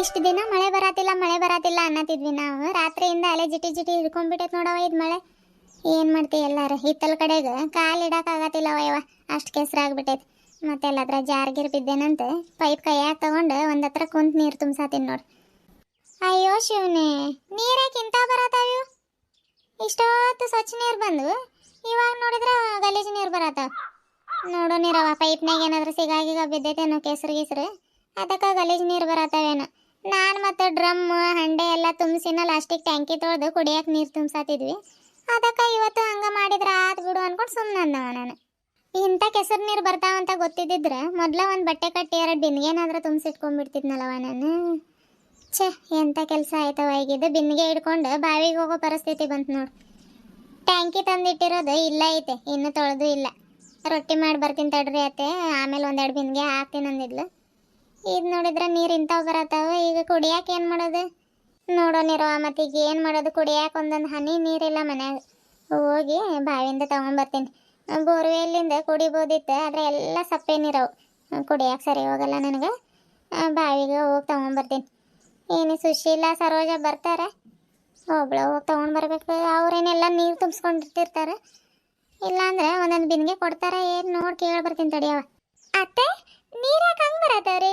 ಇಷ್ಟು ದಿನ ಮಳೆ ಬರತ್ತಿಲ್ಲ ಮಳೆ ಬರತ್ತಿಲ್ಲ ಅನ್ನತಿದ್ವಿ ನಾವು. ರಾತ್ರಿಯಿಂದ ಅಲೆ ಜಿಟಿ ಜಿಟಿ ಹಿಡ್ಕೊಂಡ್ಬಿಟ್ಟೈತೆ ನೋಡವ ಇದು ಮಳೆ. ಏನು ಮಾಡ್ತೀವಿ ಎಲ್ಲಾರ? ಹಿತ್ತಲ ಕಡೆಗೆ ಕಾಲು ಇಡೋಕ್ಕಾಗತ್ತಿಲ್ಲವ ಯವ ಅಷ್ಟು ಕೆಸರಾಗ್ಬಿಟ್ಟೈತೆ ಮತ್ತೆ ಎಲ್ಲದ್ರ ಜಾರ್ಗಿರ್ ಬಿದ್ದೇನಂತ. ಪೈಪ್ ಕೈಯಾಗ ತಗೊಂಡು ಒಂದತ್ರ ಹತ್ರ ಕುಂತ್ ನೀರು ತುಂಬ್ಸಾತೀನಿ ನೋಡಿ. ಅಯ್ಯೋ ಶಿವನೇ ನೀರ್ಯಾಕೆ ಕಿಂತ ಬರತಾವು ಇಷ್ಟೊತ್ತು ಸ್ವಚ್ಛ ನೀರು ಬಂದು ಇವಾಗ ನೋಡಿದ್ರೆ ಗಲೀಜು ನೀರು ಬರತಾವ. ನೋಡು ನೀರವ ಪೈಪ್ನಾಗ ಏನಾದ್ರೂ ಸಿಗಾಗಿಗ ಬಿದ್ದೈತೇನೋ ಕೆಸರು ಗೀಸರು. ಅದಕ್ಕೆ ಗಲೀಜು ನೀರು ಬರತ್ತವೇನೋ. ನಾನು ಮತ್ತು ಡ್ರಮ್, ಹಂಡೆ ಎಲ್ಲ ತುಂಬಿಸಿನ ಲಾಸ್ಟಿಗೆ ಟ್ಯಾಂಕಿ ತೊಳೆದು ಕುಡಿಯಕ್ಕೆ ನೀರು ತುಂಬಿಸತ್ತಿದ್ವಿ ಅದಕ್ಕೆ ಇವತ್ತು ಹಂಗೆ ಮಾಡಿದ್ರೆ ಆತ್ ಬಿಡು ಅಂದ್ಕೊಂಡು ಸುಮ್ಮನೆ ಅಂದವ ನಾನು. ಇಂಥ ಕೆಸರು ನೀರು ಬರ್ತಾವಂತ ಗೊತ್ತಿದ್ದಿದ್ರೆ ಮೊದಲ ಒಂದು ಬಟ್ಟೆ ಕಟ್ಟಿ ಎರಡು ಬಿನ್ಗೇನಾದ್ರೂ ತುಂಬಿಸಿಟ್ಕೊಂಡ್ಬಿಡ್ತಿದ್ನಲ್ಲವ ನಾನು. ಛೇ ಎಂಥ ಕೆಲಸ ಆಯ್ತವ ಈಗಿದ್ದು ಬಿನ್ಗೆ ಹಿಡ್ಕೊಂಡು ಬಾವಿಗೆ ಹೋಗೋ ಪರಿಸ್ಥಿತಿ ಬಂತು ನೋಡು. ಟ್ಯಾಂಕಿ ತಂದಿಟ್ಟಿರೋದು ಇಲ್ಲ ಐತೆ, ಇನ್ನೂ ತೊಳೆದು ಇಲ್ಲ. ರೊಟ್ಟಿ ಮಾಡಿ ಬರ್ತೀನಿ ತಡ್ರಿ ಅತ್ತೆ. ಆಮೇಲೆ ಒಂದೆರಡು ಬಿನ್ಗೆ ಹಾಕ್ತೀನಿ ಅಂದಿದ್ಲು. ಇದು ನೋಡಿದ್ರೆ ನೀರು ಇಂಥವು ಬರತ್ತಾವ, ಈಗ ಕುಡಿಯಾಕೆ ಏನು ಮಾಡೋದು? ನೋಡೋ ನೀರವ ಮತ್ತೆ ಈಗ ಏನು ಮಾಡೋದು? ಕುಡಿಯಾಕೆ ಒಂದೊಂದು ಹನಿ ನೀರಿಲ್ಲ ಮನ್ಯಾಗ. ಹೋಗಿ ಬಾವಿಯಿಂದ ತೊಗೊಂಬರ್ತೀನಿ ಬೋರ್ವೆಲ್ಲಿಂದ ಕುಡಿಬೋದಿತ್ತು, ಆದರೆ ಎಲ್ಲ ಸಪ್ಪೆ ನೀರವು. ಕುಡಿಯಾಕೆ ಸರಿ ಹೋಗಲ್ಲ ನನಗೆ. ಬಾವಿಗೆ ಹೋಗಿ ತಗೊಂಬರ್ತೀನಿ ಏನು ಸುಶೀಲ, ಸರೋಜ ಬರ್ತಾರೆ? ಒಬ್ಳು ಹೋಗಿ ತೊಗೊಂಡು ಬರ್ಬೇಕು. ಅವ್ರೇನೆಲ್ಲ ನೀರು ತುಂಬಿಸ್ಕೊಂಡಿರ್ತಿರ್ತಾರೆ. ಇಲ್ಲಾಂದ್ರೆ ಒಂದೊಂದು ಬಿನ್ಗೆ ಕೊಡ್ತಾರ. ಏನು ನೋಡಿ ಕೇಳಿ ಬರ್ತೀನಿ ತಡಿಯವ ಅತ್ತೆ, ನೀರು ಯಾಕೆ ಹಂಗೆ ಬರತ್ತವ್ರಿ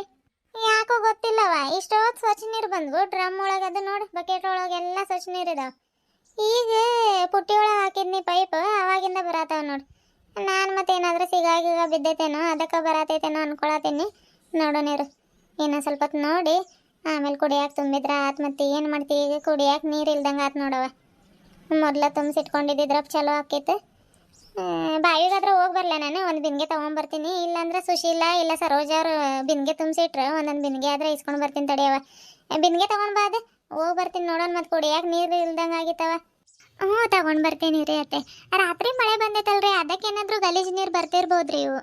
ಯಾಕೋ ಗೊತ್ತಿಲ್ಲವ ಇಷ್ಟೊತ್ತು ಸ್ವಚ್ಛ ನೀರು ಬಂದ್ವು. ಡ್ರಮ್ ಒಳಗೆ ಅದು ನೋಡಿ ಬಕೆಟ್ ಒಳಗೆಲ್ಲ ಸ್ವಚ್ಛ ನೀರು ಇದಾವ. ಈಗ ಪುಟ್ಟಿ ಒಳಗೆ ಹಾಕಿದ್ನಿ ಪೈಪ್, ಅವಾಗಿಂದ ಬರತ್ತಾವ ನೋಡಿ. ನಾನು ಮತ್ತೆ ಏನಾದ್ರೂ ಸಿಗಾಗಿಗ ಬಿದ್ದೈತೇನೋ, ಅದಕ್ಕೆ ಬರತೈತೇನೋ ಅನ್ಕೊಳತೀನಿ ನೋಡು ನೀರು ಇನ್ನೂ ಸ್ವಲ್ಪ ನೋಡಿ. ಆಮೇಲೆ ಕುಡಿಯಾಕೆ ತುಂಬಿದ್ರ ಆತ್ ಮತ್ತೆ ಏನು ಮಾಡ್ತಿ ಈಗ? ಕುಡಿಯಾಕೆ ನೀರು ಇಲ್ದಂಗೆ ಆತ್ ನೋಡವ ಮೊದಲ ತುಂಬಿಸಿಟ್ಕೊಂಡಿದ್ದಿದ್ರಪ್ಪ ಚಲೋ ಆಕೈತೆ ಬಾವಿಗಾದ್ರೆ ಹೋಗಿ ಬರಲ್ಲ ನಾನು? ಒಂದು ಬಿನ್ಗೆ ತೊಗೊಂಬರ್ತೀನಿ. ಇಲ್ಲಾಂದ್ರೆ ಸುಶೀಲ, ಇಲ್ಲ ಸರೋಜ ಅವರು ಬಿನ್ಗೆ ತುಂಬಿಸಿಟ್ರು. ಒಂದೊಂದು ಬಿನ್ಗೆ ಆದ್ರೆ ಇಸ್ಕೊಂಡು ಬರ್ತೀನಿ ತಡಿಯವ ಬಿನ್ಗೆ ತಗೊಂಡು ಬಾದೆ ಹೋಗಿ ಬರ್ತೀನಿ ನೋಡೋಣ ಮತ್ತೆ ಯಾಕೆ ನೀರು ಇಲ್ದಂಗೆ ಆಗಿತ್ತವ? ಹ್ಞೂ, ತಗೊಂಡು ಬರ್ತೀನಿ ರೀ ಅತ್ತೆ. ರಾತ್ರಿ ಮಳೆ ಬಂದೈತಲ್ರಿ ಏನಾದರೂ ಗಲೀಜು ನೀರು ಬರ್ತಿರ್ಬೋದ್ರಿ ಇವು.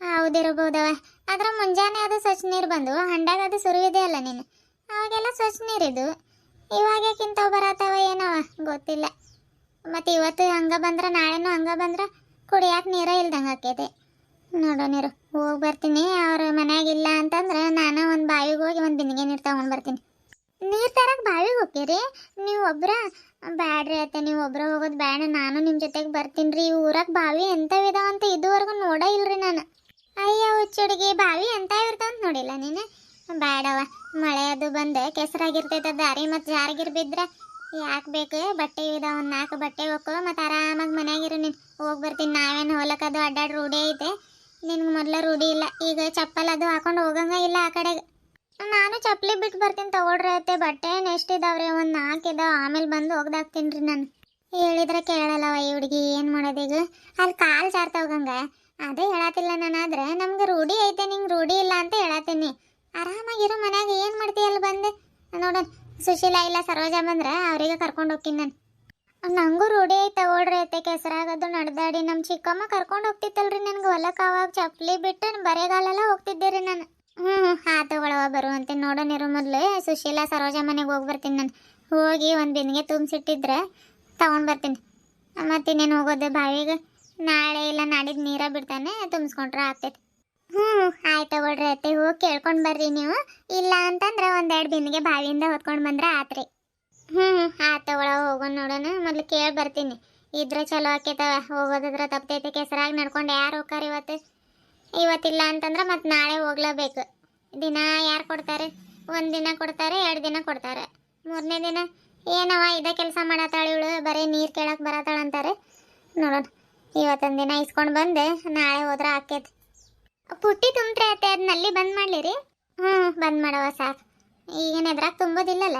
ಹೌದಿರ್ಬೋದವ. ಅದ್ರ ಮುಂಜಾನೆ ಅದು ಸ್ವಚ್ಛ ನೀರು ಬಂದು ಹಂಡಾಗ ಅದು ಸುರುವಿದೆ ಅಲ್ಲ ನೀನು. ಅವಾಗೆಲ್ಲ ಸ್ವಚ್ಛ ನೀರಿದು ಇವಾಗ ಬರತ್ತವ ಏನವ? ಗೊತ್ತಿಲ್ಲ. ಮತ್ತೆ ಇವತ್ತು ಹಂಗೆ ಬಂದ್ರ, ನಾಳೆನೂ ಹಂಗೆ ಬಂದ್ರ ಕುಡಿಯಾಕ ನೀರ ಇಲ್ದಂಗೆ ಹಾಕಿದೆ ನೋಡೋ ನೀರು, ಹೋಗಿ ಬರ್ತೀನಿ. ಅವ್ರ ಮನ್ಯಾಗ ಇಲ್ಲ ಅಂತಂದ್ರೆ ನಾನು ಒಂದು ಬಾವಿಗೆ ಹೋಗಿ ಒಂದು ಬಿಂದಿಗೆ ನೀರು ತಗೊಂಡು ಬರ್ತೀನಿ. ನೀರು ತರಕ್ಕೆ ಬಾವಿಗೆ ಹೋಗ್ತೀರಿ? ನೀವು ಒಬ್ರ ಬ್ಯಾಡ್ರಿ ಅತ್ತೆ, ನೀವು ಒಬ್ಬರ ಹೋಗೋದು ಬ್ಯಾಡ. ನಾನು ನಿಮ್ಮ ಜೊತೆಗೆ ಬರ್ತೀನಿ ರೀ ಊರಾಗ ಬಾವಿ ಎಂಥವಿದಾವ ಅಂತ ಇದುವರೆಗೂ ನೋಡ ಇಲ್ರಿ ನಾನು. ಅಯ್ಯ, ಹುಚ್ಚುಡುಗಿ, ಬಾವಿ ಎಂತ ಇರ್ತಾವಂತ ನೋಡಿಲ್ಲ ನೀನು? ಬ್ಯಾಡವ ಮಳೆ ಅದು ಬಂದು ಕೆಸರಾಗಿರ್ತೈತೆ ದಾರಿ ಮತ್ತು ಜಾರಿಗಿರ್ ಬಿದ್ರೆ ಯಾಕೆ ಬೇಕು? ಬಟ್ಟೆ ಇದಾವ, ಒಂದು ನಾಲ್ಕು ಬಟ್ಟೆ ಹೋಗು ಮತ್ತು ಆರಾಮಾಗಿ ಮನೆಯಾಗಿರು ನೀನು. ಹೋಗಿ ಬರ್ತೀನಿ. ನಾವೇನು ಹೊಲಕ್ಕದು ಅಡ್ಡಾಡಿ ರೂಢಿ ಐತೆ. ನಿನಗೆ ಮೊದಲ ರೂಢಿ ಇಲ್ಲ. ಈಗ ಚಪ್ಪಲ್ ಅದು ಹಾಕೊಂಡು ಹೋಗಂಗ ಇಲ್ಲ ಆ ಕಡೆಗೆ. ನಾನು ಚಪ್ಪಲಿ ಬಿಟ್ಟು ಬರ್ತೀನಿ ತಗೊಳ್ರಿ ಅತ್ತೆ. ಬಟ್ಟೆ ಎಷ್ಟು ಇದಾವ್ರಿ ಒಂದು ನಾಲ್ಕು ಇದಾವೆ. ಆಮೇಲೆ ಬಂದು ಹೋಗ್ದಾಕ್ತೀನಿ ರೀ ನಾನು. ಹೇಳಿದ್ರೆ ಕೇಳಲ್ಲವ ಈ ಹುಡುಗಿ ಏನು ಮಾಡೋದೀಗ ಅಲ್ಲಿ ಕಾಲು ಜಾರ್ತಾವ ಹೋಗಂಗ ಅದೇ ಹೇಳತ್ತಿಲ್ಲ ನಾನು ಆದ್ರೆ ನಮ್ಗೆ ರೂಢಿ ಐತೆ, ನಿಂಗೆ ರೂಢಿ ಇಲ್ಲ ಅಂತ ಹೇಳತ್ತೀನಿ ಆರಾಮಾಗಿರೋ ಮನ್ಯಾಗ ಏನು ಮಾಡ್ತೀಯ ಅಲ್ಲಿ ಬಂದೆ? ನೋಡೋಣ. ಸುಶೀಲಾ ಇಲ್ಲ, ಸರೋಜ ಬಂದ್ರೆ ಅವರಿಗೆ ಕರ್ಕೊಂಡು ಹೋಗ್ತೀನಿ ನಾನು. ನಂಗೂ ರೂಢಿ ಐತೆ ತಗೊಳ್ರಿ ಐತೆ ಕೆಸರಾಗದು ನಡೆದಾಡಿ. ನಮ್ಮ ಚಿಕ್ಕಮ್ಮ ಕರ್ಕೊಂಡು ಹೋಗ್ತಿತ್ತಲ್ರಿ ನನಗೆ ಹೊಲಕ್ಕೆ ಅವಾಗ ಚಪ್ಪಲಿ ಬಿಟ್ಟು ಬರೆಗಾಲೆಲ್ಲ ಹೋಗ್ತಿದ್ದೆ ರೀ ನಾನು ಹ್ಞೂ ಹಾ ತಗೊಳವ ಬರುವಂತೆ ನೋಡೋನಿರು ಮೊದಲು. ಸುಶೀಲಾ ಸರೋಜ ಮನೆಗೆ ಹೋಗಿ ಬರ್ತೀನಿ ನಾನು. ಹೋಗಿ ಒಂದು ದಿನಗೆ ತುಂಬಿಸಿಟ್ಟಿದ್ರೆ ತೊಗೊಂಡು ಬರ್ತೀನಿ. ಮತ್ತಿನ್ನೇನು ಹೋಗೋದು ಬಾವಿಗೆ? ನಾಳೆ ಇಲ್ಲ ನಾಡಿದ್ದು ನೀರ ಬಿಡ್ತಾನೆ ತುಂಬಿಸ್ಕೊಂಡ್ರೆ ಆಗ್ತೈತಿ. ಹ್ಞೂ ಆಯ್ತು ತಗೊಳ್ರಿ ಅತ್ತೆ. ಹೋಗಿ ಕೇಳ್ಕೊಂಡು ಬರ್ರಿ ನೀವು. ಇಲ್ಲ ಅಂತಂದ್ರೆ ಒಂದೆರಡು ದಿನಗೆ ಬಾವಿಯಿಂದ ಹೊತ್ಕೊಂಡು ಬಂದ್ರೆ ಆತ್ರಿ. ಹ್ಞೂ ಆತ ಒಳ ಹೋಗೋಣ ನೋಡೋಣ. ಮೊದ್ಲು ಕೇಳಿ ಬರ್ತೀನಿ. ಇದ್ರೆ ಚಲೋ ಆಕೈತವ. ಹೋಗೋದ್ರ ತಪ್ತೈತೆ. ಕೆಸರಾಗಿ ನಡ್ಕೊಂಡು ಯಾರು ಹೋಗ್ತಾರ ಇವತ್ತು? ಇವತ್ತಿಲ್ಲ ಅಂತಂದ್ರೆ ಮತ್ತೆ ನಾಳೆ ಹೋಗ್ಲೇಬೇಕು. ದಿನ ಯಾರು ಕೊಡ್ತಾರೆ? ಒಂದು ದಿನ ಕೊಡ್ತಾರೆ, ಎರಡು ದಿನ ಕೊಡ್ತಾರೆ. ಮೂರನೇ ದಿನ ಏನವ ಇದೇ ಕೆಲಸ ಮಾಡತ್ತಾಳ ಇವಳು? ಬರೀ ನೀರು ಕೇಳಕ್ಕೆ ಬರತ್ತಾಳ ಅಂತಾರೆ. ನೋಡೋಣ. ಇವತ್ತೊಂದು ದಿನ ಇಸ್ಕೊಂಡು ಬಂದೆ ನಾಳೆ ಹೋದ್ರೆ ಆಕೈತಿ. ಪುಟ್ಟಿ ತುಂಬ್ರೆ ಅತ್ತೆ ಅದ್ನಲ್ಲಿ ಬಂದ್ ಮಾಡ್ಲಿರಿ ಹ್ಞೂ ಬಂದ್ ಮಾಡವ ಸಾಕು. ಈಗೇನು ಎದ್ರಾಗ ತುಂಬೋದಿಲ್ಲಲ್ಲ?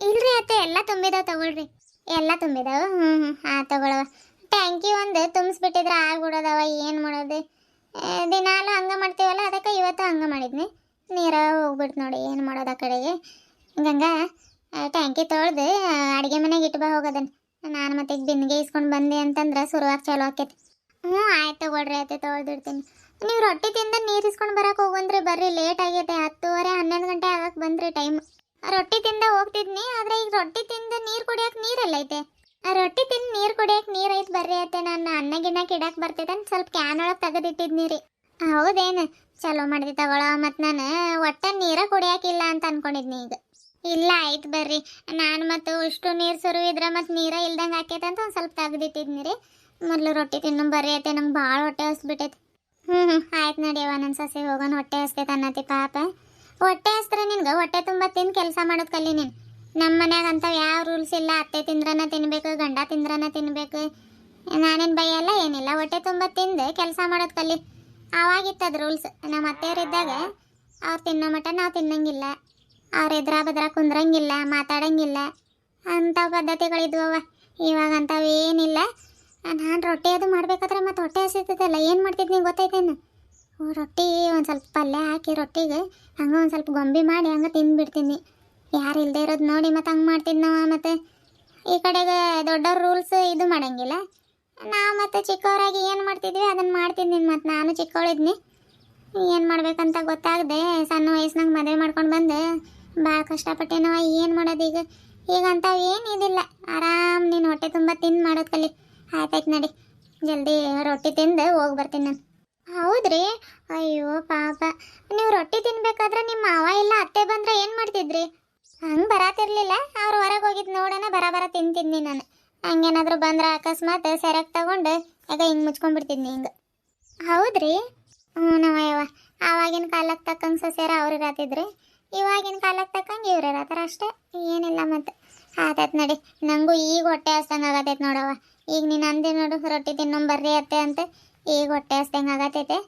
ಇಲ್ರಿ ಅತ್ತೆ ಎಲ್ಲ ತುಂಬಿದಾವ ತಗೊಳ್ರಿ. ಎಲ್ಲ ತುಂಬಿದಾವ ಹ್ಞೂ ಹ್ಞೂ ಹಾ ತಗೊಳವ ಟ್ಯಾಂಕಿ ಒಂದು ತುಂಬಿಸ್ಬಿಟ್ಟಿದ್ರೆ ಆಗ್ಬಿಡೋದವ ಏನು ಮಾಡೋದು? ದಿನಾಲು ಹಂಗೆ ಮಾಡ್ತೀವಲ್ಲ ಅದಕ್ಕೆ ಇವತ್ತು ಹಂಗೆ ಮಾಡಿದ್ನಿ. ನೀರ ಹೋಗ್ಬಿಡ್ತು ನೋಡಿ ಏನು ಮಾಡೋದು ಆ ಕಡೆಗೆ. ಗಂಗಾ ಆ, ಟ್ಯಾಂಕಿ ತೊಳೆದು ಅಡುಗೆ ಮನೆಗೆ ಇಟ್ಟು ಬಾ ಹೋಗೋದನ್ನು ನಾನು ಮತ್ತೆ ಈಗ ಬಿನ್ನಿಗೆ ಇಸ್ಕೊಂಡು ಬಂದೆ ಅಂತಂದ್ರೆ ಶುರುವಾಗಿ ಚಲೋ ಆಕೈತಿ. ಹ್ಞೂ ಆಯ್ತು ತಗೊಳ್ರಿ ಆಯ್ತು ತೊಳೆದಿಡ್ತೀನಿ. ನೀವು ರೊಟ್ಟಿ ತಿಂದ ನೀರು ಇಸ್ಕೊಂಡು ಬರಕ್ಕೆ ಹೋಗಂದ್ರಿ ಬರ್ರಿ ಲೇಟ್ ಆಗೈತೆ ಹತ್ತುವರೆ ಹನ್ನೊಂದು ಗಂಟೆ ಆಗಕ್ಕೆ ಬಂದ್ರಿ ಟೈಮ್ ರೊಟ್ಟಿ ತಿಂದ ಹೋಗ್ತಿದ್ನಿ, ಆದ್ರೆ ಈಗ ರೊಟ್ಟಿ ತಿಂದ ನೀರು ಕುಡಿಯಕ್ ನೀರಲ್ಲ ಐತೆ. ರೊಟ್ಟಿ ತಿಂದು ನೀರು ಕುಡಿಯಕ್ ನೀರು ಐತೆ ಬರ್ರಿ ಐತೆ ನಾನು ಅನ್ನ ಗಿನ್ನಕ್ಕೆ ಇಡಕ್ಕೆ ಬರ್ತೈತೆ ಅಂತ ಸ್ವಲ್ಪ ಕ್ಯಾನ್ ಒಳಗೆ ತೆಗೆದಿಟ್ಟಿದ್ನಿ ರೀ. ಹೌದೇನು? ಚಲೋ ಮಾಡಿದ್ ತಗೊಳ ಮತ್ತು ನಾನು ಒಟ್ಟ ನೀರ ಕುಡಿಯಾಕಿಲ್ಲ ಅಂತ ಅನ್ಕೊಂಡಿದ್ನಿ ಈಗ. ಇಲ್ಲ, ಆಯ್ತು ಬರ್ರಿ. ನಾನು ಮತ್ತು ಇಷ್ಟು ನೀರು ಸುರುವಿದ್ರೆ ಮತ್ತು ನೀರ ಇಲ್ದಂಗೆ ಆಕೈತೆ ಅಂತ ಒಂದು ಸ್ವಲ್ಪ ತೆಗ್ದಿಟ್ಟಿದ್ನಿ ರೀ. ಮೊದಲು ರೊಟ್ಟಿ ತಿನ್ನು ಬರ್ರಿ ಐತೆ ನಂಗೆ ಭಾಳ ಹೊಟ್ಟೆ ಹಸ್ಬಿಟ್ಟೈತೆ. ಹ್ಞೂ ಹ್ಞೂ ಆಯ್ತು ನಡಿಯವ ನನ್ನ ಸಸಿ ಹೋಗೋಣ ಹೊಟ್ಟೆ ಹಸ್ತೈತೆ ಅನ್ನತಿ ಪಾಪ. ಹೊಟ್ಟೆ ಹಸ್ತ್ರ ನಿನ್ಗೆ? ಹೊಟ್ಟೆ ತುಂಬ ತಿಂದು ಕೆಲಸ ಮಾಡೋದು ಕಲಿ ನೀನು. ನಮ್ಮ ಮನ್ಯಾಗ ಅಂತ ಯಾವ ರೂಲ್ಸ್ ಇಲ್ಲ. ಅತ್ತೆ ತಿಂದ್ರನ ತಿನ್ಬೇಕು ಗಂಡ ತಿಂದ್ರನ ತಿನ್ಬೇಕು. ನಾನೇನು ಬೈಯಲ್ಲ ಏನಿಲ್ಲ. ಹೊಟ್ಟೆ ತುಂಬ ತಿಂದು ಕೆಲಸ ಮಾಡೋದು ಕಲಿ. ಅವಾಗಿತ್ತದು ರೂಲ್ಸ್. ನಮ್ಮ ಇದ್ದಾಗ ಅವ್ರು ತಿನ್ನೋ ಮಟ್ಟ ನಾವು ತಿನ್ನಂಗಿಲ್ಲ. ಅವ್ರ ಎದ್ರ ಬದ್ರ ಕುಂದ್ರಂಗಿಲ್ಲ ಮಾತಾಡಂಗಿಲ್ಲ. ಅಂಥ ಪದ್ಧತಿಗಳಿದ್ವವ ಇವಾಗ ಅಂಥವೇನಿಲ್ಲ ನಾನು ರೊಟ್ಟಿ ಅದು ಮಾಡ್ಬೇಕಾದ್ರೆ ಮತ್ತೆ ಹೊಟ್ಟೆ ಹಸಿತೈತಲ್ಲ ಏನು ಮಾಡ್ತಿದ್ನಿ ಗೊತ್ತೈತೇನು? ಓ, ರೊಟ್ಟಿ ಒಂದು ಸ್ವಲ್ಪ ಪಲ್ಯ ಹಾಕಿ ರೊಟ್ಟಿಗೆ, ಹಂಗೆ ಒಂದು ಸ್ವಲ್ಪ ಗೊಂಬೆ ಮಾಡಿ ಹಂಗೆ ತಿಂದುಬಿಡ್ತೀನಿ. ಯಾರು ಇಲ್ಲದೆ ಇರೋದು ನೋಡಿ ಮತ್ತು ಹಂಗೆ ಮಾಡ್ತಿದ್ದು ನಾವು ಮತ್ತು. ಈ ಕಡೆಗೆ ದೊಡ್ಡವ್ರ ರೂಲ್ಸ್ ಇದು ಮಾಡೋಂಗಿಲ್ಲ. ನಾವು ಮತ್ತು ಚಿಕ್ಕವರಾಗಿ ಏನು ಮಾಡ್ತಿದ್ವಿ ಅದನ್ನು ಮಾಡ್ತಿದ್ನಿ ಮತ್ತು ನಾನು ಚಿಕ್ಕವಳಿದ್ನಿ ಏನು ಮಾಡ್ಬೇಕಂತ ಗೊತ್ತಾಗದೆ, ಸಣ್ಣ ವಯಸ್ಸಿನಾಗ ಮದುವೆ ಮಾಡ್ಕೊಂಡು ಬಂದೆ. ಭಾಳ ಕಷ್ಟಪಟ್ಟೆನವ ಏನು ಮಾಡೋದು ಈಗ? ಈಗ ಏನು ಇದಿಲ್ಲ. ಆರಾಮ್ ನೀನು ಹೊಟ್ಟೆ ತುಂಬ ತಿಂದು ಮಾಡೋದು ಕಲಿ. ಆಯ್ತಾಯ್ತು ನಡಿ. ಜಲ್ದಿ ರೊಟ್ಟಿ ತಿಂದು ಹೋಗಿ ಬರ್ತೀನಿ ನಾನು. ಹೌದ್ರಿ? ಅಯ್ಯೋ, ಪಾಪ. ನೀವು ರೊಟ್ಟಿ ತಿನ್ಬೇಕಾದ್ರೆ ನಿಮ್ಮ ಮಾವ ಇಲ್ಲ ಅತ್ತೆ ಬಂದ್ರೆ ಏನು ಮಾಡ್ತಿದ್ರಿ? ಹಂಗೆ ಬರತಿರ್ಲಿಲ್ಲ. ಅವ್ರು ಹೊರಗೆ ಹೋಗಿದ್ ನೋಡೋಣ ಬರ ತಿಂತಿದ್ನಿ ನಾನು. ಹಂಗೇನಾದ್ರು ಬಂದ್ರೆ ಅಕಸ್ಮಾತ್ ಸೆರಗ್ ತಗೊಂಡು ಯಾಕೆ ಹಿಂಗೆ ಮುಚ್ಕೊಂಡ್ಬಿಡ್ತಿದ್ನಿ ಹಿಂಗೆ. ಹೌದ್ರಿ? ಹ್ಞೂ ನಮ್ಮಯ್ಯವ ಆವಾಗಿನ ಕಾಲಕ್ಕೆ ತಕ್ಕಂಗೆ ಸಸ್ಯಾರ ಅವ್ರು ಇರತ್ತಿದ್ರಿ ಇವಾಗಿನ ಕಾಲಕ್ಕೆ ತಕ್ಕಂಗೆ ಇವ್ರು ಇರತ್ತಾರ ಅಷ್ಟೇ. ಏನಿಲ್ಲ ಮತ್ತೆ. ಆತೈತೆ ನಡಿ. ನನಗೂ ಈಗ ಹೊಟ್ಟೆ ಹಸ್ದಂಗೆ ಆಗತೈತೆ ನೋಡವ ಈಗ ನೀನು ಅಂದೆ ನೋಡು, ರೊಟ್ಟಿ ತಿನ್ನೊಂಬರ್ರಿ ಅತ್ತೆ ಅಂತ. ಈಗ ಹೊಟ್ಟೆ ಹಸ್ದಂಗೆ ಆಗತೈತೆ.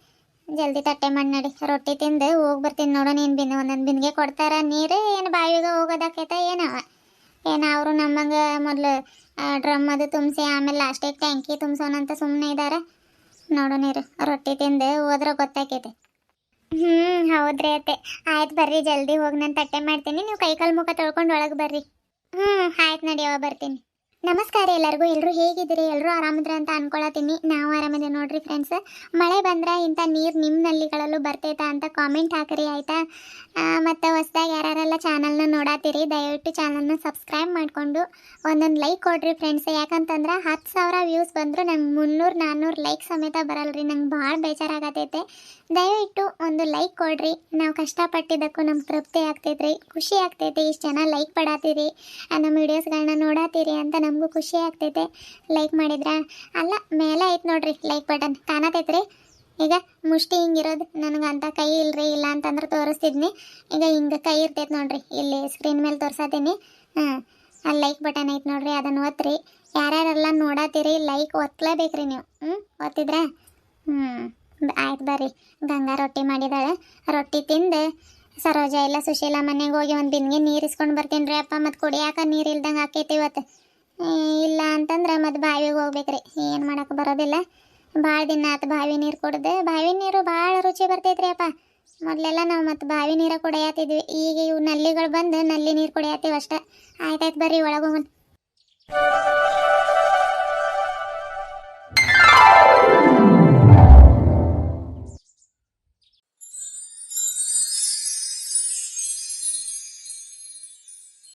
ಜಲ್ದಿ ತಟ್ಟೆ ಮಾಡಿ ನಡಿ. ರೊಟ್ಟಿ ತಿಂದು ಹೋಗಿ ಬರ್ತೀನಿ ನೋಡೋ, ನೀನು ಬಿನ್ ಒಂದೊಂದು ಬಿನ್ಗೆ ಕೊಡ್ತಾರ ನೀರು, ಏನು ಬಾವಿಗೆ ಹೋಗೋದಕ್ಕೈತ ಏನವ ಏನು ಅವರು ನಮ್ಮಂಗೆ ಮೊದಲು ಡ್ರಮ್ ಅದು ತುಂಬಿಸಿ, ಆಮೇಲೆ ಲಾಸ್ಟಿಗೆ ಟ್ಯಾಂಕಿ ತುಂಬಿಸೋಣಂತ ಸುಮ್ಮನೆ ಇದ್ದಾರೆ ನೋಡು ನೀರು, ರೊಟ್ಟಿ ತಿಂದು ಹೋದ್ರೆ ಗೊತ್ತಾಕೈತೆ. ಹ್ಞೂ ಹೌದ್ರಿ ಅತ್ತೆ. ಆಯ್ತು ಬರ್ರಿ, ಜಲ್ದಿ ಹೋಗಿ, ನಾನು ತಟ್ಟೆ ಮಾಡ್ತೀನಿ. ನೀವು ಕೈಕಾಲು ಮುಖ ತೊಳ್ಕೊಂಡು ಒಳಗೆ ಬರ್ರಿ. ಹ್ಞೂ ಆಯ್ತು ನಡಿಯವ ಬರ್ತೀನಿ. ನಮಸ್ಕಾರ ಎಲ್ಲರಿಗೂ. ಎಲ್ಲರೂ ಹೇಗಿದ್ದೀರಿ? ಎಲ್ಲರೂ ಆರಾಮಿದ್ರೆ ಅಂತ ಅನ್ಕೊಳತೀನಿ ನಾವು ಆರಾಮಿದೆ ನೋಡ್ರಿ ಫ್ರೆಂಡ್ಸ್ ಮಳೆ ಬಂದ್ರೆ ಇಂಥ ನೀರು ನಿಮ್ಮ ನಲ್ಲಿಗಳಲ್ಲೂ ಬರ್ತೈತಾ ಅಂತ ಕಾಮೆಂಟ್ ಹಾಕಿರಿ, ಆಯಿತಾ? ಮತ್ತು ಹೊಸ್ದಾಗಿ ಯಾರ್ಯಾರೆಲ್ಲ ಚಾನಲ್ನ ನೋಡಾತೀರಿ, ದಯವಿಟ್ಟು ಚಾನಲ್ನ ಸಬ್ಸ್ಕ್ರೈಬ್ ಮಾಡಿಕೊಂಡು ಒಂದೊಂದು ಲೈಕ್ ಕೊಡ್ರಿ ಫ್ರೆಂಡ್ಸ್ ಯಾಕಂತಂದ್ರೆ ಹತ್ತು ಸಾವಿರ ವ್ಯೂಸ್ ಬಂದರೂ ನಂಗೆ ಮುನ್ನೂರು ನಾನ್ನೂರು ಲೈಕ್ ಸಮೇತ ಬರಲ್ರಿ. ನಂಗೆ ಭಾಳ ಬೇಜಾರಾಗತೈತೆ. ದಯವಿಟ್ಟು ಒಂದು ಲೈಕ್ ಕೊಡ್ರಿ. ನಾವು ಕಷ್ಟಪಟ್ಟಿದ್ದಕ್ಕೂ ನಮ್ಗೆ ತೃಪ್ತಿ ಆಗ್ತೈತ್ರಿ. ಖುಷಿ ಆಗ್ತೈತೆ. ಇಷ್ಟು ಜನ ಲೈಕ್ ಪಡಾತೀರಿ. ನಮ್ಮ ವಿಡಿಯೋಸ್ಗಳನ್ನ ನೋಡಾತೀರಿ ಅಂತ ನಮಗೂ ಖುಷಿ ಆಗ್ತೈತೆ. ಲೈಕ್ ಮಾಡಿದ್ರಾ? ಅಲ್ಲ, ಮೇಲೆ ಐತೆ ನೋಡ್ರಿ ಲೈಕ್ ಬಟನ್ ಕಾಣತೈತ್ರಿ? ಈಗ ಮುಷ್ಟಿ ಹಿಂಗಿರೋದು, ನನಗೆ ಅಂತ ಕೈ ಇಲ್ರಿ, ಇಲ್ಲ ಅಂತಂದ್ರೆ ತೋರಿಸ್ತಿದ್ನಿ. ಈಗ ಹಿಂಗೆ ಕೈ ಇರ್ತೈತೆ ನೋಡ್ರಿ, ಇಲ್ಲಿ ಸ್ಕ್ರೀನ್ ಮೇಲೆ ತೋರ್ಸತ್ತೀನಿ ಹಾಂ ಅಲ್ಲಿ ಲೈಕ್ ಬಟನ್ ಐತೆ ನೋಡ್ರಿ ಅದನ್ನು ಒತ್ತಿರಿ ಯಾರ್ಯಾರೆಲ್ಲ ನೋಡತ್ತೀರಿ ಲೈಕ್ ಒತ್ತಲೇಬೇಕ್ರಿ ನೀವು. ಹ್ಞೂ ಒತ್ತಿದ್ರ? ಹ್ಞೂ ಆಯ್ತು ಬರ್ರಿ. ಗಂಗಾ ರೊಟ್ಟಿ ಮಾಡಿದಾಳೆ. ರೊಟ್ಟಿ ತಿಂದು, ಸರೋಜ ಇಲ್ಲ ಸುಶೀಲ ಮನೆಗೆ ಹೋಗಿ ಒಂದು ಬಿನ್ಗೆ ನೀರು ಇಸ್ಕೊಂಡು ಬರ್ತೀನಿ ರೀ ಅಪ್ಪ, ಮತ್ತು ಕುಡಿಯಾಕ ನೀರು ಇಲ್ದಂಗೆ ಹಾಕೈತಿ ಇವತ್ತು. ಇಲ್ಲ ಅಂತಂದ್ರೆ ಮತ್ತೆ ಬಾವಿಗೆ ಹೋಗ್ಬೇಕ್ರಿ. ಏನು ಮಾಡಕ್ಕೆ ಬರೋದಿಲ್ಲ. ಭಾಳ ದಿನ ಆತು ಬಾವಿ ನೀರು ಕುಡ್ದು. ಬಾವಿ ನೀರು ಭಾಳ ರುಚಿ ಬರ್ತೈತ್ರಿ ಅಪ್ಪ. ಮೊದಲೆಲ್ಲ ನಾವು ಮತ್ತೆ ಬಾವಿ ನೀರ ಕುಡಿಯತ್ತಿದ್ವಿ ಈಗ ಇವು ನಲ್ಲಿಗಳು ಬಂದು ನಲ್ಲಿ ನೀರು ಕುಡಿಯತ್ತೀವಿ ಅಷ್ಟೇ. ಆಯ್ತಾಯ್ತು ಬರ್ರಿ ಒಳಗೆ